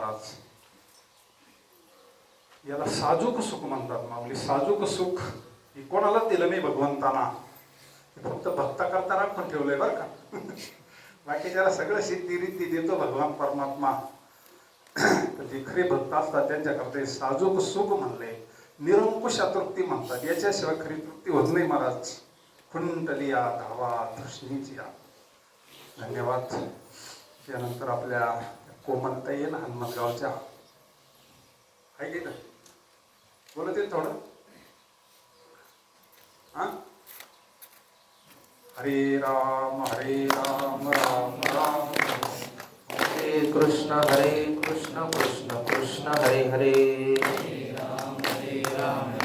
महाराज. याला साजूक सुख म्हणतात माऊली. साजूक सुख ही कोणाला दिलं नाही भगवंताना. फक्त भक्त करताना पण ठेवलंय बरं का. बाकी त्याला सगळं सिद्धी रिद्धी देतो भगवान परमात्मा. तर जे खरे भक्त असतात त्यांच्याकरता हे साजूक सुख म्हणले. निरंकुश तृप्ती म्हणतात. याच्याशिवाय खरी तृप्ती होत नाही महाराज. कुंडलिया धावा धृष्णीची धन्यवाद. त्यानंतर आपल्या कोमलताई आहे ना हनुमतगावच्या आहे की ना बोलत येईल थोडं? हा? हरे राम हरे राम राम राम. हरे कृष्ण हरे कृष्ण कृष्ण कृष्ण हरे हरे. हरे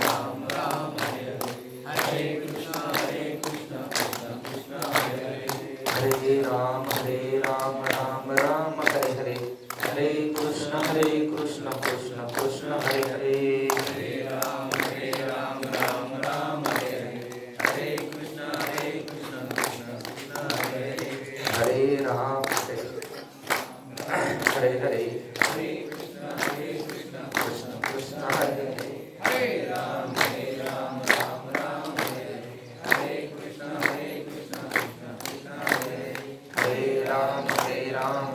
हरे राम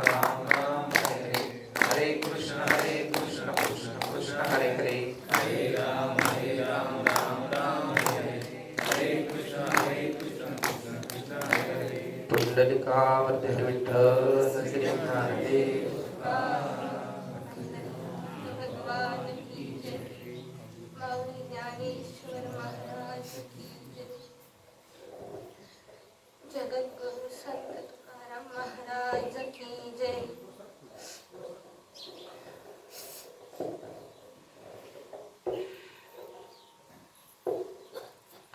हरे राम राम राम हरे हरे हरे कृष्ण हरे कृष्ण कृष्ण कृष्ण हरे हरे पुंडलिकावर्धन विठ्ठल श्री ज्ञानदेव भगवान की जय माऊली ज्ञानेश्वर महाराज की जय जगद्गुरु संत तुकाराम महाराज की जय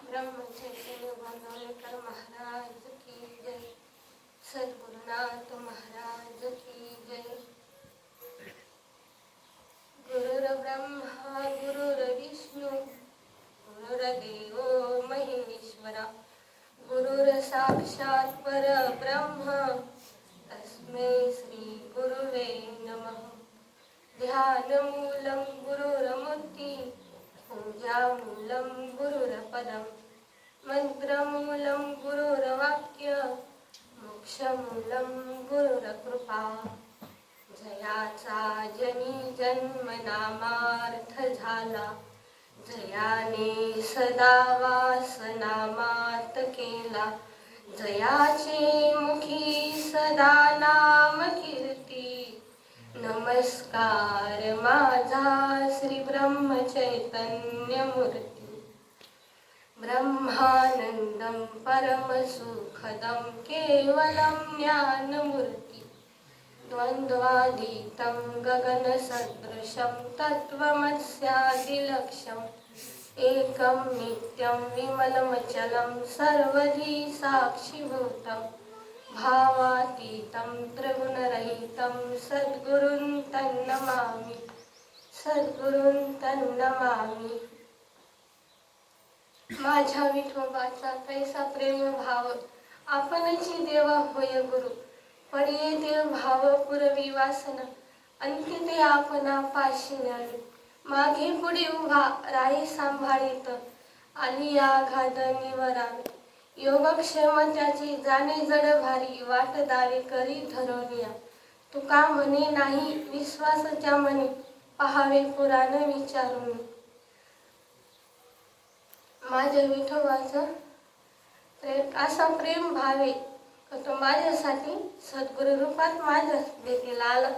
ब्रह्मचैतन्य गोंदवलेकर महाराज की जय सद्गुरुनाथ महाराज की जय ब्रह्मा गुरुर्विष्णू गुरुर्देवो महेश्वरा गुरुर्साक्षात् परब्रह्म तस्मै श्री गुरुवे नमः. ध्यानमूलं गुरुरमूर्ति पूजामूलं गुरुरपदं मन्त्रमूलं गुरुरवाक्य मोक्षमूलं गुरुरकृपा. जयाचा जनी जन्म नामार्थ झाला. जयाने सदा वास नामार्थ केला. जयाचे मुखी सदा नाम कीर्ती. नमस्कार माझा श्री ब्रह्म चैतन्य मूर्ती ब्रह्मानन्दं परमसुखदं केवलं ज्ञानमूर्ती. द्वन्द्वातीतं गगनसदृशं तत्त्वमस्यादिलक्ष्यम् एकं नित्यं विमलमचलं सर्वधी साक्षिभूतं। भावातीतं त्रिगुणरहितं सद्गुरुं तन्नमामि। सद्गुरुं तन्नमामि। माझ्या विठोबाचा कैसा प्रेम भाव आपणची देवा होय गुरु। पडिये देव भाव पुरवी वासन. अंती ते आपणा पाशी न्यावी मागे पुढे उभा राई सांभाळीत. आली आघाद घाद निवरावे योगक्षेम त्याची जाणे जड भारी वाट दावे करी धरोनिया तुका म्हणे नाही विश्वासाच्या मनी पहावे पुराण विचारून. माझ्या विठोबाचं असा प्रेम भावे तो माझ्यासाठी सद्गुरु रूपात माझ्या देखील आला.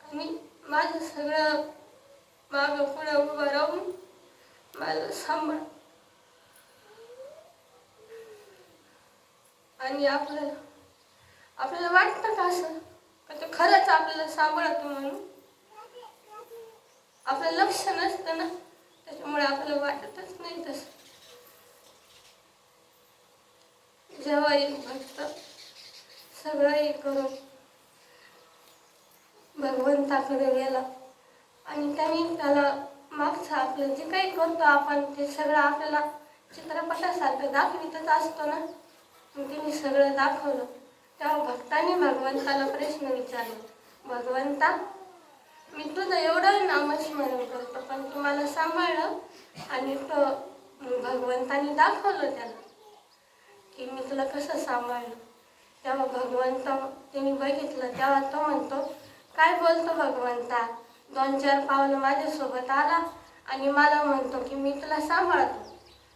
आणि माझं सगळं माग पुढं उभं राहून मला सांभाळ आणि आपल्याला आपल्याला वाटतं का असं? का तो खरंच आपल्याला सांभाळतो म्हणून? आपलं लक्ष नसतं ना. त्याच्यामुळे आपल्याला वाटतच नाही तसं. जेव्हा एक भक्त सगळं हे करून भगवंताकडे गेला आणि त्यांनी त्याला मागचं आपलं जे काही करतो आपण ते सगळं आपल्याला चित्रपटासारखं दाखवितच असतो ना. तिने त्यांनी सगळं दाखवलं. तेव्हा भक्तांनी भगवंताला प्रश्न विचारला भगवंता मी तुझं एवढं नामस्मरण करतो पण तुम्हाला सांभाळलं आणि तो भगवंतानी दाखवलं त्याला. की मी तुला कसं सांभाळलं? तेव्हा भगवंत त्यांनी बघितलं तेव्हा तो म्हणतो काय बोलतो भगवंता? दोन चार पावलं माझ्यासोबत आला आणि मला म्हणतो की मी तुला सांभाळतो.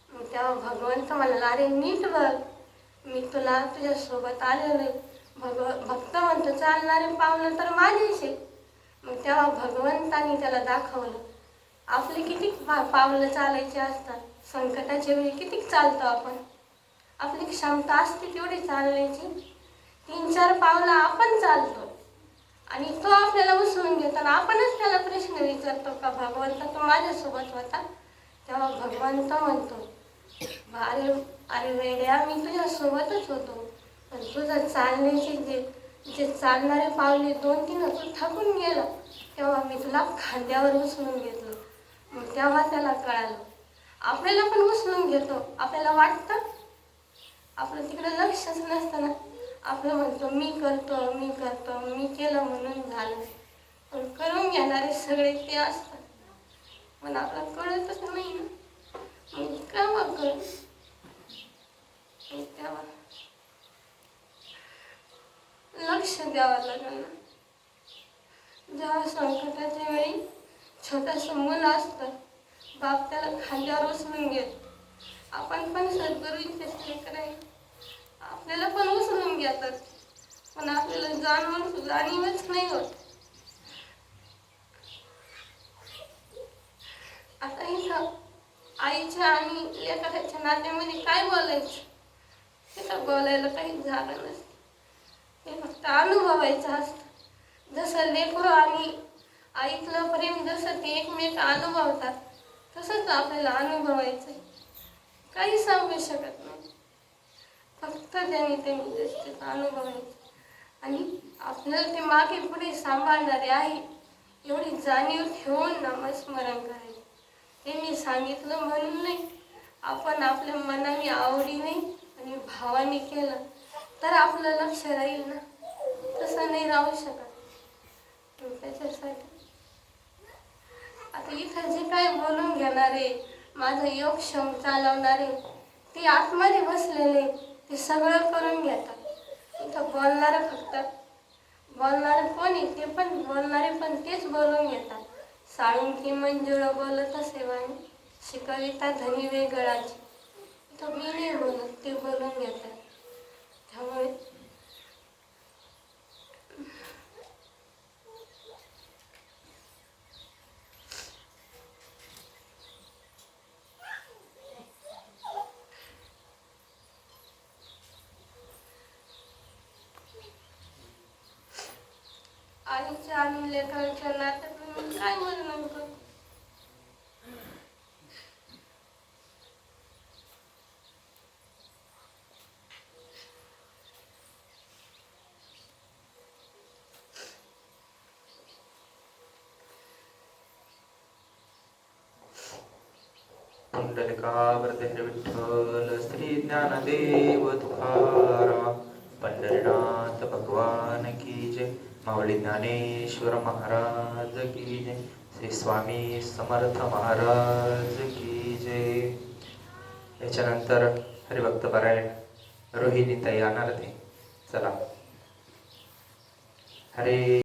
मग तेव्हा भगवंत म्हणाला अरे नीट बघ मी तुला तुझ्यासोबत आलेलो आहे भगव भक्त म्हणतो चालणारे पावलं तर माझ्याशी. मग तेव्हा भगवंतानी त्याला दाखवलं आपले किती पा पावलं चालायचे असतात? संकटाच्या वेळी किती चालतो आपण? आपली क्षमता असते तेवढी चालण्याची तीन चार पावलं आपण चालतो. आणि तो आपल्याला उचलून घेताना आपणच त्याला प्रश्न विचारतो का भगवंत तो माझ्यासोबत होता? तेव्हा भगवंत म्हणतो अरे अरे वेड्या मी तुझ्यासोबतच होतो. पण तुझं चालण्याचे जे जे चालणारे पावले दोन तीन तू थकून गेला तेव्हा मी तुला खांद्यावर उचलून घेतलं. मग तेव्हा त्याला कळालं आपल्याला पण उचलून घेतो. आपल्याला वाटतं आपलं तिकडे लक्षच नसतं ना. आपलं म्हणतो मी करतो मी करतो मी केलं म्हणून झालं. पण करून घेणारे सगळे ते असतात. पण आपलं कळतच नाही ना. मग केव्हा कळ तेव्हा लक्ष द्यावं लागेल ना. जेव्हा संकटाच्या वेळी छोटंसं मुलं असतं बाप त्याला खांद्यावर उचलून घेतो. आपण पण सद्गुरूंचे लेकर आहे आपल्याला पण उचलून घेतात पण आपल्याला जाणून जाणीवच नाही होत. आता इथं आईच्या आणि लेकराच्या नात्यामध्ये काय बोलायचं? तिथं बोलायला काही झालं नसतं. हे फक्त अनुभवायचं असतं. जसं लेकरं आणि आईतलं प्रेम जसं ते एकमेक अनुभवतात तसंच आपल्याला अनुभवायचं आहे. काही सांगू शकत नाही. फक्त त्यांनी ते व्यवस्थित अनुभवायचं आणि आपल्याला ते मागे पुढे सांभाळणारे आहे एवढी जाणीव ठेवून नामस्मरण करायचं. त्यांनी सांगितलं म्हणून नाही. आपण आपल्या मनाने आवडीने आणि भावाने केलं तर आपलं लक्ष राहील ना. तसं नाही राहू शकत. त्याच्यासाठी आता इथं जे काय बोलून घेणारे माझं योगक्षम चालवणारे ते आतमध्ये बसलेले ते सगळं करून घेतात. इथं बोलणारं फक्त बोलणारं कोणी ते पण बोलणारे पण तेच बोलून घेतात. साळुंकी मंजुळ बोलत असे वाणी शिकविता धनी वेगळाची. इथं मी नाही बोलत ते बोलून घेतात. त्यामुळे आईच्या आणि लेकरांच्या नात्यात काय वर्णन करू पुंडलिकावरते विठ्ठल श्री ज्ञानदेव तुकारा पंढरीनाथ भगवान की जय मावळी ज्ञानेश्वर महाराज की जय। श्री स्वामी समर्थ महाराज की जय। याच्यानंतर हरिभक्त पारायण रोहिणी ताई ते चला. हरे